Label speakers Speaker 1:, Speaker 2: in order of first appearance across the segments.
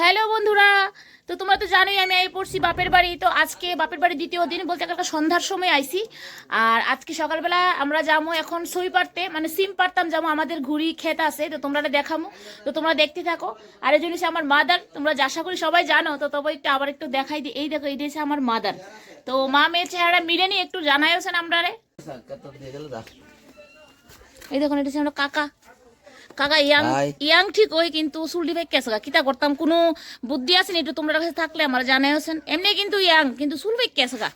Speaker 1: Hello বন্ধুরা, তো তোমরা তো জানোই আমি এই পড়ছি বাপের বাড়ি। তো আজকে বাপের বাড়ি দ্বিতীয় দিন বলতে একটা সন্ধ্যার সময় আইছি। আর আজকে সকালবেলা আমরা যাব এখন সই পারতে মানে সিম পারতাম যাব আমাদের ঘুরি ক্ষেত আছে, তো তোমরা দেখামো। তো তোমরা দেখতে থাকো। আর এই হচ্ছে আমার মাদার তোমরা আশা করি সবাই জানো, তো তবে একটু আবার একটু দেখাই দিই এই দেখো এটা হচ্ছে আমার মাদার তো মা মেয়ের চেহারা মিলে নি, একটু জানাইওছেন আমরা রে এই দেখুন, এটা হচ্ছে আমার কাকা। কাকা ইয়াং ইয়াং ঠিক কিন্তু চুলটি ভাই কেসা কিতা করতাম কোনো বুদ্ধি আছে নি একটু তোমরা কাছে থাকলে? আমার জানাই হোসেন এমনি কিন্তু ইয়াং কিন্তু চুল ভাই কেসা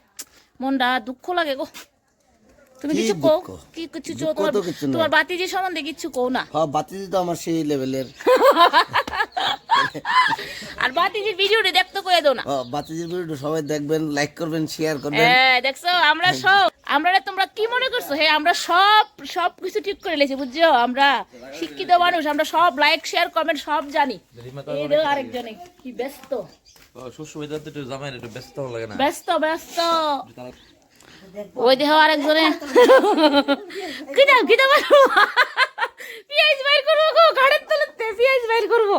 Speaker 1: মনটা দুঃখ লাগে গো। তুমি কিছু কো কি কিছু। তোমার বাতিজি সম্বন্ধে কিছু কও না?
Speaker 2: হ্যাঁ বাতিজি তো আমার সেই লেভেলের।
Speaker 1: আর বাতিজির ভিডিওটি দেখতে কয়ে দাও না।
Speaker 2: হ্যাঁ, বাতিজির ভিডিও সবাই দেখবেন লাইক করবেন শেয়ার করবেন।
Speaker 1: হ্যাঁ দেখছ? আমরা সব আমরা তোমরা কি মনে করছ? হ্যাঁ আমরা সব সব কিছু ঠিক করে লেছি বুঝছ? আমরা শিক্ষিত মানুষ আমরা সব লাইক শেয়ার কমেন্ট সব জানি। এই দেখো আরেকজনে কি ব্যস্ত। ওই দেহ আরেকজনে। কিনা কিনা মারবো পিঁয়াজ বাইর করব গো তলাতে পিঁয়াজ বাইর করব।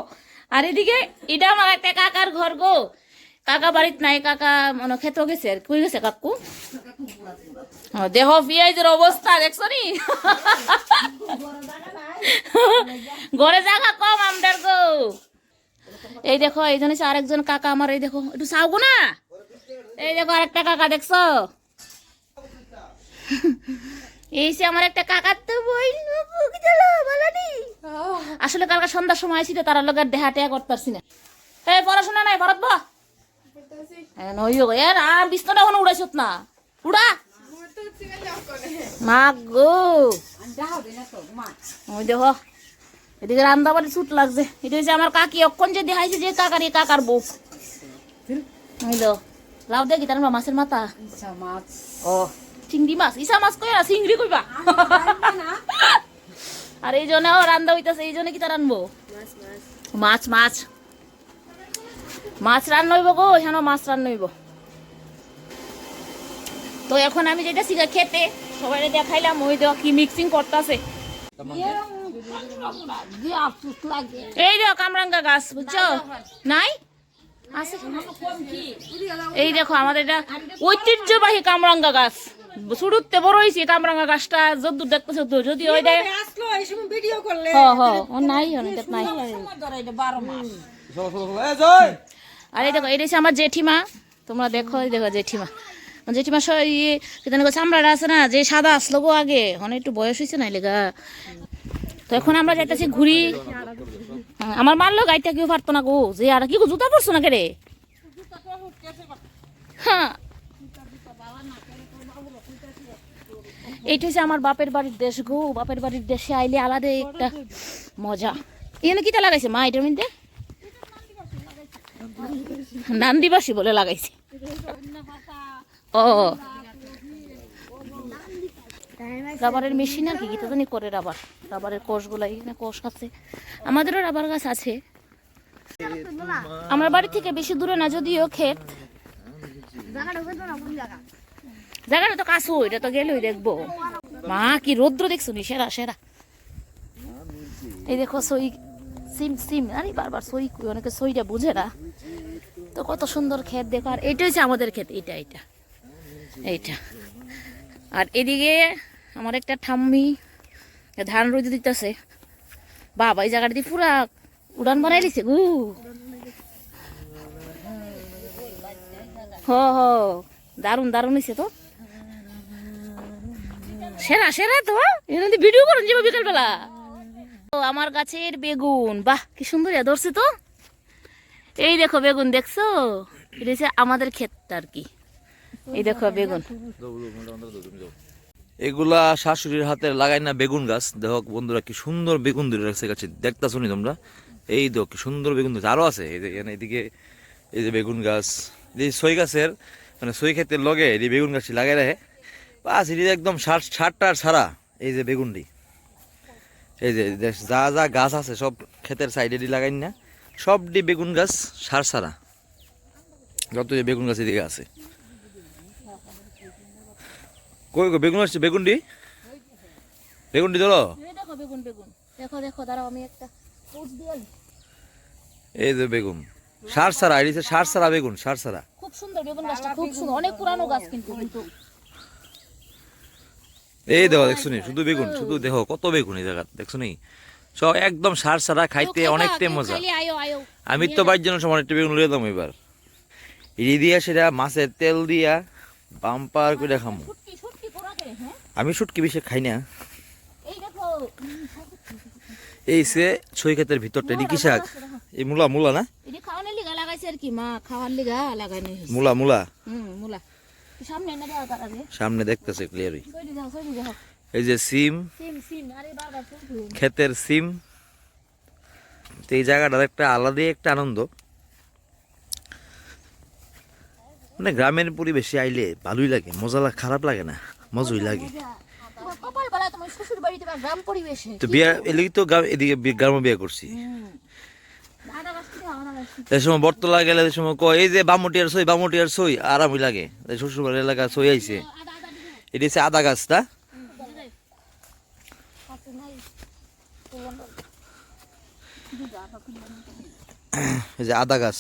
Speaker 1: আর এদিকে এটা আমার একটা কাকার ঘর গো। কাকা বাড়িত নাই কাকা মানে খেত গেছে আর কই গেছে কাকু? দেহ পিঁয়াজের অবস্থা দেখছ নি? ঘরে জায়গা কম আমদার গো। এই দেখো এই জন্য আরেকজন কাকা আমার এই দেখো একটু চাও না? এই দেখো আরেকটা কাকা দেখছ? এই সে আমার একটা কাকার তো বই আসলে কালকে সন্ধ্যার সময় ছিল তারা লোকের দেহা টেয়া করতে পারছি না। এই পড়াশোনা নাই ভারত বা আর বিস্তটা কোনো উড়াইছত না। উড়া। মা গো ওই দেখো, এদিকে রান্না বাড়ি ছুট লাগছে। এটা হচ্ছে আমার কাকি, অক্ষণ যে দেখাইছে যে কাকার এ কাকার বউ। ওই দেখো, লাউ দেখি তার মাছের মাথা। ও, চিংড়ি মাছ, ইসা মাছ কই না, চিংড়ি কইবা? আর এই জন্য রান্দা হইতাছে, এই জন্য কি তার মাছ মাছ। মাছ রান্না হইব গো এখানে মাছ রান্না হইব। তো এখন আমি যেটা শিখা খেতে সবাই দেখাইলাম ওই দেখ কি মিক্সিং করতেছে। এই দেখো কামরাঙ্গা গাছ বুঝছ? নাই? এই দেখো আমাদের এটা ঐতিহ্যবাহী কামরাঙ্গা গাছ। শুরুতে বড় হয়েছে কামরাঙ্গা গাছটা যদ্দূর দেখতেছে তো যদি ওই দেয়
Speaker 3: আসলো এই সময়
Speaker 1: হ হ নাই নাই আর এই দেখো এটা আমার জেঠিমা। তোমরা দেখো এই দেখো জেঠিমা। জেঠিমা ইয়ে কেন চামড়াটা আছে না, যে সাদা আসলো গো আগে। অনেক একটু বয়স হয়েছে না লেগা তো এখন আমরা যাইতেছি ঘুরি। আমার মারলো গাইটা কেউ পারতো না গো। যে আর কি গো, জুতা পরছো না কে রে হ্যাঁ। এইটা হচ্ছে আমার বাপের বাড়ির দেশ গো। বাপের বাড়ির দেশে আইলে আলাদা একটা মজা। এখানে কিটা লাগাইছে মা, এটার মধ্যে? নান্দিবাসী বলে লাগাইছে। ও রাবারের মেশিন আর কি কি জানি করে রাবার। রাবারের কোষগুলো এখানে কোষ আছে। আমাদেরও রাবার গাছ আছে। আমার বাড়ি থেকে বেশি দূরে না, যদিও ক্ষেত। জায়গাটা তো কাছে এটা তো গেলেই দেখব। মা, কি রৌদ্র দেখছ নি? সেরা সেরা। এই দেখো, সই, সিম সিম। আরে, বারবার সই, অনেকে সইটা বুঝে না। তো কত সুন্দর ক্ষেত দেখো, আর এটা হচ্ছে আমাদের ক্ষেত এইটা এইটা এইটা। আর এদিকে আমার একটা ঠাম্মি ধান রোদে দিতেছে। বাবা, এই জায়গাটা পুরা উড়ান বানাই দিছে, গু। হ হ হয়েছে তো। সেরা সেরা তো। এখানে ভিডিও করুন, যাব বিকালবেলা। তো আমার গাছের বেগুন, বাহ, কি সুন্দর ধরছে তো। এই দেখো বেগুন, দেখছ? এটা আমাদের ক্ষেতটা আর কি। এই দেখো বেগুন।
Speaker 4: এগুলা শাশুড়ির হাতে লাগাই না বেগুন গাছ। দেখো বন্ধুরা কি সুন্দর বেগুন রাখছে গাছে। শুনি তোমরা? এই দেখো কি সুন্দর বেগুন ধরেছে। আরও আছে, এই যে এদিকে এই যে বেগুন গাছ। সই গাছের মানে সই লগে এই বেগুন গাছটি লাগাই রাখে। বাস, এটি একদম সারা এই যে বেগুনটি। এই যে যা যা গাছ আছে সব ক্ষেতের সাইডে লাগাই না। সবটি বেগুন গাছ সার সারা। যত বেগুন গাছ এদিকে আছে। কই বেগুন আসছে ধরো।
Speaker 1: এই দেখো বেগুন বেগুন। দেখো দেখো দাঁড়াও আমি একটা পোস্ট দিয়ে আনি।
Speaker 4: এই যে বেগুন। সার সারা এদিকে সার সারা বেগুন সার সারা
Speaker 1: খুব সুন্দর বেগুন গাছটা খুব সুন্দর। অনেক পুরানো গাছ কিন্তু কিন্তু
Speaker 4: এই দেখো দেখছ শুধু বেগুন শুধু দেখো কত বেগুন এই জায়গা দেখছ নি? সব একদম সার সারা খাইতে অনেকটাই মজা। আমি তো বাইর জন্য সময় একটা বেগুন লয়ে দাম এবার। ইডি দিয়া সেটা মাছের তেল দিয়া বাম্পার করে খামো
Speaker 1: শুটকি শুটকি পোড়াকে হ্যাঁ
Speaker 4: আমি শুটকি বেশি খাই না।
Speaker 1: এই
Speaker 4: সে ছই ক্ষেতের ভিতরটা এটি কি শাক? এই মূলা মূলা না?
Speaker 1: এটি খাওয়ানোর লিগা লাগাইছে আর কি মা। খাওয়ার লিগা লাগাইনি হয়েছে
Speaker 4: মূলা মূলা?
Speaker 1: হুম মুলা। সামনে
Speaker 4: দেখতেছে ক্লিয়ারই এই যে সিম।
Speaker 1: সিম সিম। আরে বারবার ফুল
Speaker 4: ক্ষেতের সিম। তো এই জায়গাটার একটা আলাদাই একটা আনন্দ। মানে গ্রামের পরিবেশে আইলে ভালোই লাগে মজা লাগে খারাপ লাগে না। মজাই লাগে। তো বিয়া এদিকে তো এদিকে গ্রামে বিয়ে করছি। এই সময় বর্তলা গেলে এই সময় কয় এই যে বামুটিয়ার সই বামুটিয়ার সই আরামই লাগে। এই এলাকা সই আইছে। এটি হচ্ছে আদা গাছটা এই যে আদা গাছ।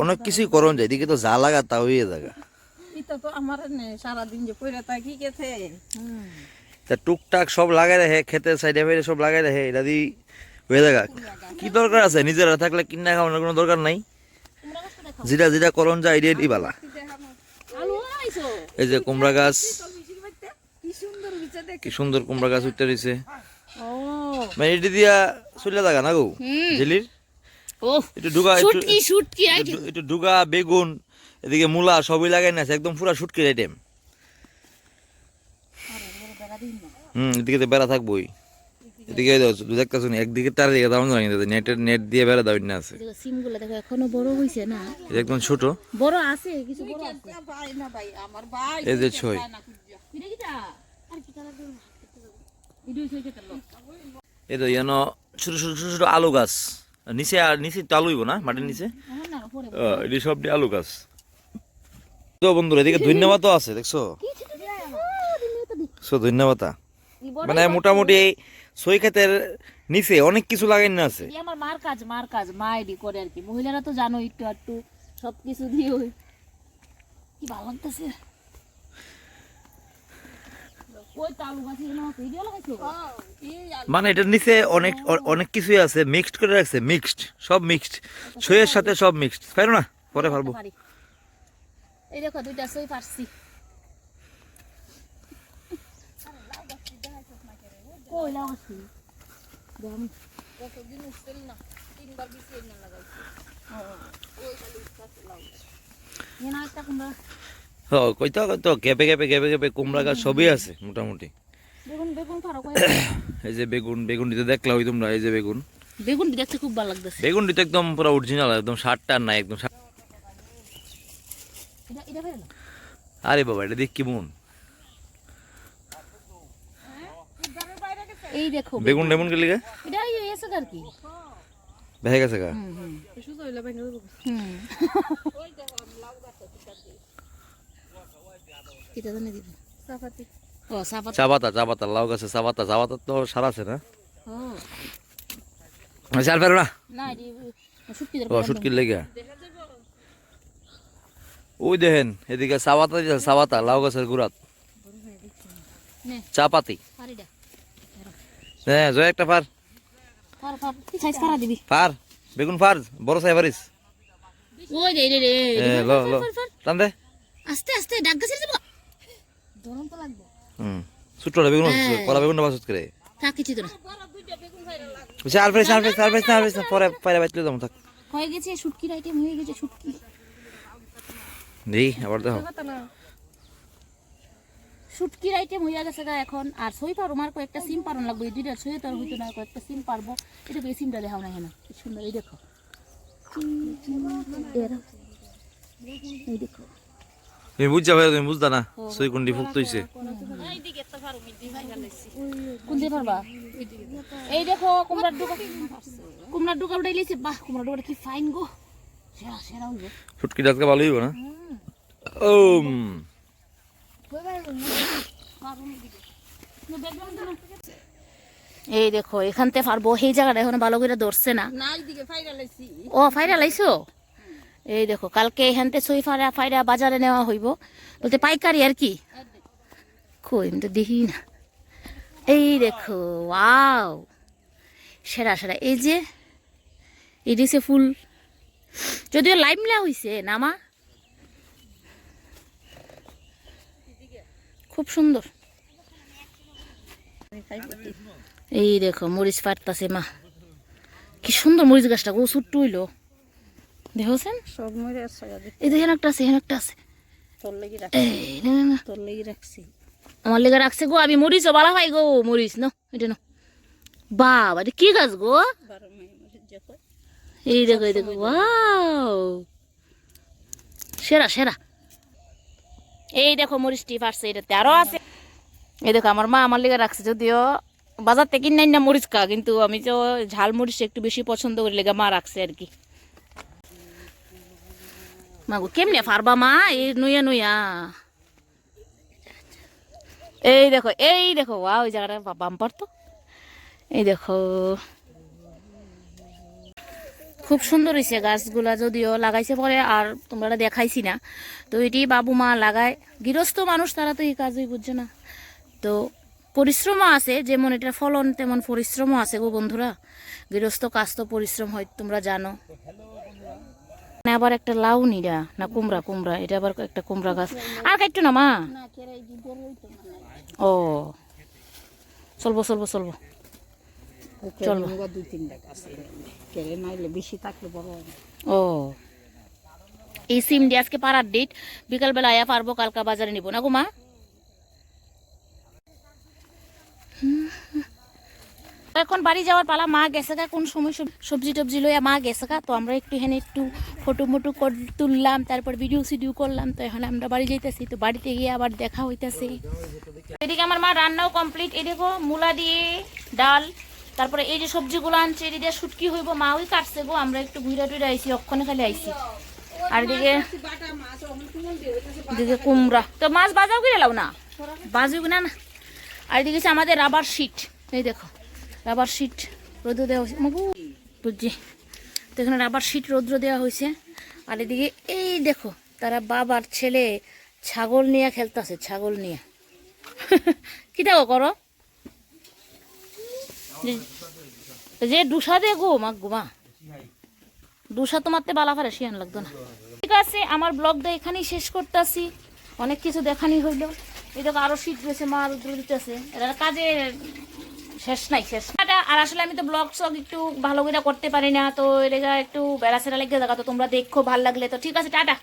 Speaker 4: অনেক কিছুই করণ যায় এদিকে তো যা লাগা তা হয়ে জায়গা
Speaker 3: এটা তো আমার নে সারাদিন যে পড়ে থাকি গেছে।
Speaker 4: তা টুকটাক সব লাগাই রাখে খেতের সাইডে ফাইডে সব লাগাই রাখে এটা দিয়ে হয়ে জায়গা কি দরকার আছে? নিজেরা থাকলে কিনা খাওয়ানোর কোনো দরকার নাই।
Speaker 1: দেখো
Speaker 4: যেটা যেটা করণ যায় এটা ইবালা
Speaker 1: আলু
Speaker 4: এই যে কুমড়া গাছ।
Speaker 3: কি সুন্দর বিচে দেখ
Speaker 4: কি সুন্দর কুমড়া গাছ উঠতে রয়েছে মানে এটি দিয়া চলে জায়গা না গো? জেলির
Speaker 1: ও
Speaker 4: একটু ডুগা একটু ডুগা বেগুন এদিকে মূলা সবই লাগাই না একদম পুরা শুটকির আইটেম হুম এদিকে তো বেড়া থাকবোই। এদিকে দেখতেছো না একদিকে তার দিকে দাম নেটের নেট দিয়ে বেড়া দাও না আছে।
Speaker 1: সিমগুলো দেখো এখনও বড় হইছে না।
Speaker 4: একদম ছোট।
Speaker 1: বড় আছে কিছু বড় আছে।
Speaker 3: ভাই না ভাই আমার ভাই
Speaker 4: এই যে ছয়।
Speaker 1: এটা কিটা? আর কি কালার দেব? ভিডিও হইছে কেটে লো
Speaker 4: এই তো যেন ছোট ছোট ছোট ছোট আলু গাছ। নিচে আর নিচে তো আলু না মাটির নিচে? এটি সব দিয়ে আলু গাছ। তো বন্ধুরা এদিকে ধন্যবাদও আছে দেখছ?
Speaker 1: তো
Speaker 4: সো ধন্যবাদ মানে মোটামুটি এই সই ক্ষেতের নিচে অনেক কিছু লাগাই না আছে।
Speaker 1: এই আমার মার কাজ মার কাজ মা এডি করে আর কি। মহিলারা তো জানো একটু একটু সব কিছু দিয়ে ওই কি ভালো লাগতেছে?
Speaker 4: মানে এটার নিচে অনেক অনেক কিছুই আছে মিক্সড করে রাখছে মিক্সড সব মিক্সড সইয়ের সাথে সব মিক্সড পারো না? পরে পারব
Speaker 1: পারি। এই দেখো দুইটা সই পারছি। কই লাউ গাছটি? দেখো আমি- এ না একটা কুমড়া।
Speaker 4: হ কইতো কইতো গেপে গেপে গেপে গেপে কুমড়া গাছ সবই আছে মোটামুটি।
Speaker 1: বেগুন বেগুন কই
Speaker 4: এই যে বেগুন তো দেখলা ওই তোমরা এই যে বেগুন।
Speaker 1: বেগুন দেখতে খুব ভালো লাগতেছে।
Speaker 4: বেগুনটি তো একদম পুরো অরিজিনাল একদম সারটার নাই একদম আরে বাবা এটা দেখ কি মন?
Speaker 1: এই দেখো।
Speaker 4: বেগুন টেমন গেলি গা?
Speaker 1: এটা এই এসে আর কি।
Speaker 4: ভেঙে গেছে গা?
Speaker 1: হুম হুম।
Speaker 3: সুতো হইলে ভাই
Speaker 1: হুম। কিটা জানি দিব?
Speaker 3: চাপাতি
Speaker 1: ও সাপাত
Speaker 4: চা পাতা চা পাতা লাউ গাছে চা পাতা চা পাতা তো সার আছে না?
Speaker 1: ও।
Speaker 4: চাল পারো না।
Speaker 1: না এটি শুটকি
Speaker 4: ও শুটকির লেগে? ওই দেখেন এদিকে দিছে চা পাতা লাউ গাছের গুড়াত।
Speaker 1: নে।
Speaker 4: চা পাতি
Speaker 1: পারিডা
Speaker 4: হ্যাঁ জয় একটা পার
Speaker 1: পার দিবি।
Speaker 4: পার বেগুন পার বড় সাই পারিস
Speaker 1: ওই রে রে রে
Speaker 4: এ, ল ল টান দে।
Speaker 1: আস্তে আস্তে ডাক গাছের যাব গরম তো লাগবে।
Speaker 4: হুম ছোট্ট বেগুন
Speaker 1: হ্যাঁ।
Speaker 4: কলা বাসুত করে? পরে পাইরা বাইতলে যাব থাক।
Speaker 1: হয়ে গেছে শুটকির আইটেম হয়ে গেছে শুটকি।
Speaker 4: দেখি আবার
Speaker 1: শুটকির আইটেম হয়ে গেছে গা এখন। আর সই পারো মার কয়েকটা সিম পারন লাগবে। দুইটা সই তো হইতো না কয়েকটা সিম পারব। এটা এই সিমটা দেখাও না হেনা সুন্দর এই দেখো। এই দেখো।
Speaker 4: তুমি বুঝতা না? সই ফুক্ত হইছে?
Speaker 1: পারবা? এই দেখো কুমড়ার ডুকা কুমড়ার ডুকা বাহ কুমড়ার ডুকাটা কি ফাইন গো। সেরা সেরা হইব
Speaker 4: ফুটকি আজকে ভালো হইব না? ওম।
Speaker 1: এই দেখো এখান থেকে পারব। এই জায়গাটা এখন ভালো করে ধরছে না। ও ফাইরা লাইছো এই দেখো কালকে এখান থেকে সই ফাইরা ফাইরা বাজারে নেওয়া হইব। বলতে পাইকারি আর কি? কই আমি তো দেখি না। এই দেখো ওয়াও। সেরা সেরা। এই যে এই দিছে ফুল। যদিও লাইমলা হইছে নামা খুব সুন্দর। এই দেখো মরিচ পাটতাছে মা। কি সুন্দর মরিচ গাছটা গো ছোট্ট হইল। দেখছেন?
Speaker 3: সব মরে আছে
Speaker 1: এই দেখেন একটা আছে এখানে একটা আছে। আমার লেগে রাখছে গো আমি মরিচও বালা পাই গো মরিচ। ন এটা ন বাবা এটা কি গাছ গো? এই দেখো এই দেখো ওয়াও। সেরা সেরা। এই দেখো মরিচটি পারছে এটাতে, আরও আছে। এই দেখো, আমার মা আমার লেগে রাখছে যদিও। বাজার থেকে কিনে না মরিচ কা কিন্তু আমি তো ঝাল মরিচ একটু বেশি পছন্দ করি, লেগে মা রাখছে আর কি। মা গো কেমনে পারবা মা? এই নুয়া নুয়া এই দেখো এই দেখো ওয়া ওই জায়গাটা বাম্পার তো। এই দেখো। খুব সুন্দর হয়েছে গাছগুলা যদিও লাগাইছে পরে আর তোমরা দেখাইছি না। তো এটি বাবু মা লাগায়। গৃহস্থ মানুষ তারা তো এই কাজই বুঝছে না। তো পরিশ্রমও আছে যেমন এটা ফলন তেমন পরিশ্রমও আছে গো বন্ধুরা। গৃহস্থ কাজ তো পরিশ্রম হয় তোমরা জানো। না আবার একটা লাউ নিরা না কুমড়া কুমড়া এটা আবার একটা কুমড়া গাছ। আর কাটতো না মা? ও। চলবো চলবো চলবো। চলো।
Speaker 3: কেড়ে নাইলে বেশি থাকলে বড়
Speaker 1: ও। এই সিম দিয়ে আজকে পাড়ার ডেট বিকালবেলা আয়া পারব, কালকা বাজারে নিব। না গো মা। এখন বাড়ি যাওয়ার পালা মা গেছে গা, কোন সময় সব- সবজি টবজি লইয়া মা গেছে গা। তো আমরা একটু এখানে একটু ফটো মটো তুললাম, তারপর ভিডিও সিডিও করলাম। তো এখন আমরা বাড়ি যাইতেছি, তো বাড়িতে গিয়ে আবার দেখা হইতাছে। এদিকে আমার মা রান্নাও কমপ্লিট এই দেখো মূলা দিয়ে ডাল তারপরে এই যে সবজিগুলো আনছে এটি দিয়ে শুটকি হইব মা ওই কাটছে গো আমরা একটু ঘুরে টুরে আইছি অক্ষণে খালি আইছি। আর এদিকে এদিকে কুমড়া। তো মাছ বাজাও করে লাও না বাজুক না না। আর এদিকে আমাদের রাবার শিট। এই দেখো রাবার শিট রোদ্র দেওয়া হয়েছে মাগু, বুঝছি। তো এখানে রাবার শিট রৌদ্র দেওয়া হয়েছে আর এদিকে এই দেখো তারা বাবার ছেলে ছাগল নিয়ে খেলতেছে ছাগল নিয়ে। কি দেখো করো? যে- ডুসা দে গো মা গো, মা। ডুসা তো মারতে বালা ফারে শিয়ান লাগতো না। ঠিক আছে, আমার ব্লগটা এখানেই শেষ করতেছি। অনেক কিছু দেখানি হইল। এই দেখো আরও শীত রয়েছে, মা রুদ্র দিতেছে। এটা কাজে শেষ নাই, শেষ। আর আসলে আমি তো ব্লগ সব একটু ভালো করে করতে পারি না, তো এটা একটু বেড়া সেরা লেগে দেখা তো তোমরা দেখো, ভালো লাগলে। তো ঠিক আছে, টাটা।